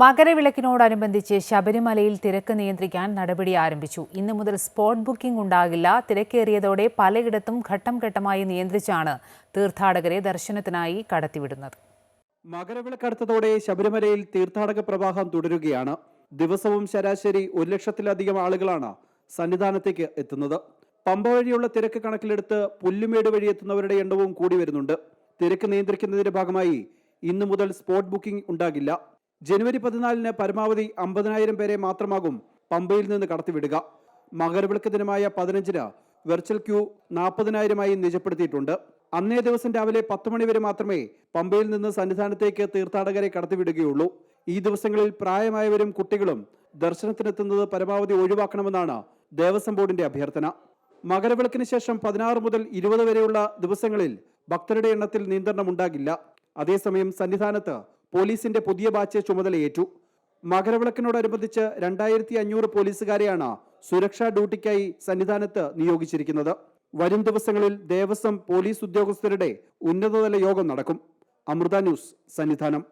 മകരവിളക്കിനോടനുബന്ധിച്ച് ശബരിമലയിൽ തിരക്ക് നിയന്ത്രിക്കാൻ നടപടി ആരംഭിച്ചു. ഇന്നു മുതൽ സ്പോട്ട് ബുക്കിംഗ് ഉണ്ടാകില്ല. തിരക്കേറിയതോടെ പലയിടത്തും ഘട്ടം ഘട്ടമായി നിയന്ത്രിച്ചാണ് തീർത്ഥാടകരെ ദർശനത്തിനായി കടത്തിവിടുന്നത്. മകരവിളക്കടുത്തതോടെ ശബരിമലയിൽ തീർത്ഥാടക പ്രവാഹം തുടരുകയാണ്. ദിവസവും ശരാശരി ഒരു ലക്ഷത്തിലധികം ആളുകളാണ് സന്നിധാനത്തേക്ക് എത്തുന്നത്. പമ്പ വഴിയുള്ള തിരക്ക് കണക്കിലെടുത്ത് പുല്ലുമേട് വഴി എത്തുന്നവരുടെ എണ്ണവും കൂടി വരുന്നുണ്ട്. തിരക്ക് നിയന്ത്രിക്കുന്നതിന്റെ ഭാഗമായി ഇന്നു മുതൽ സ്പോട്ട് ബുക്കിംഗ് ഉണ്ടാകില്ല. ജനുവരി പതിനാലിന് പരമാവധി അമ്പതിനായിരം പേരെ മാത്രമാകും പമ്പയിൽ നിന്ന് കടത്തിവിടുക. മകരവിളക്ക് ദിനമായ പതിനഞ്ചിന് വെർച്വൽ ക്യൂ നാൽപ്പതിനായിരമായി നിജപ്പെടുത്തിയിട്ടുണ്ട്. അന്നേ ദിവസം രാവിലെ പത്ത് മണിവരെ മാത്രമേ പമ്പയിൽ നിന്ന് സന്നിധാനത്തേക്ക് തീർത്ഥാടകരെ കടത്തിവിടുകയുള്ളൂ. ഈ ദിവസങ്ങളിൽ പ്രായമായവരും കുട്ടികളും ദർശനത്തിനെത്തുന്നത് പരമാവധി ഒഴിവാക്കണമെന്നാണ് ദേവസ്വം ബോർഡിന്റെ അഭ്യർത്ഥന. മകരവിളക്കിന് ശേഷം പതിനാറ് മുതൽ ഇരുപത് വരെയുള്ള ദിവസങ്ങളിൽ ഭക്തരുടെ എണ്ണത്തിൽ നിയന്ത്രണം ഉണ്ടാകില്ല അതേസമയം സന്നിധാനത്ത് പോലീസിന്റെ പുതിയ ബാച്ച് ചുമതലയേറ്റു. മകരവിളക്കിനോടനുബന്ധിച്ച് രണ്ടായിരത്തി അഞ്ഞൂറ് പോലീസുകാരെയാണ് സുരക്ഷാ ഡ്യൂട്ടിക്കായി സന്നിധാനത്ത് നിയോഗിച്ചിരിക്കുന്നത്. വരും ദിവസങ്ങളിൽ ദേവസ്വം പോലീസ് ഉദ്യോഗസ്ഥരുടെ ഉന്നതതല യോഗം നടക്കും. അമൃത ന്യൂസ് സന്നിധാനം.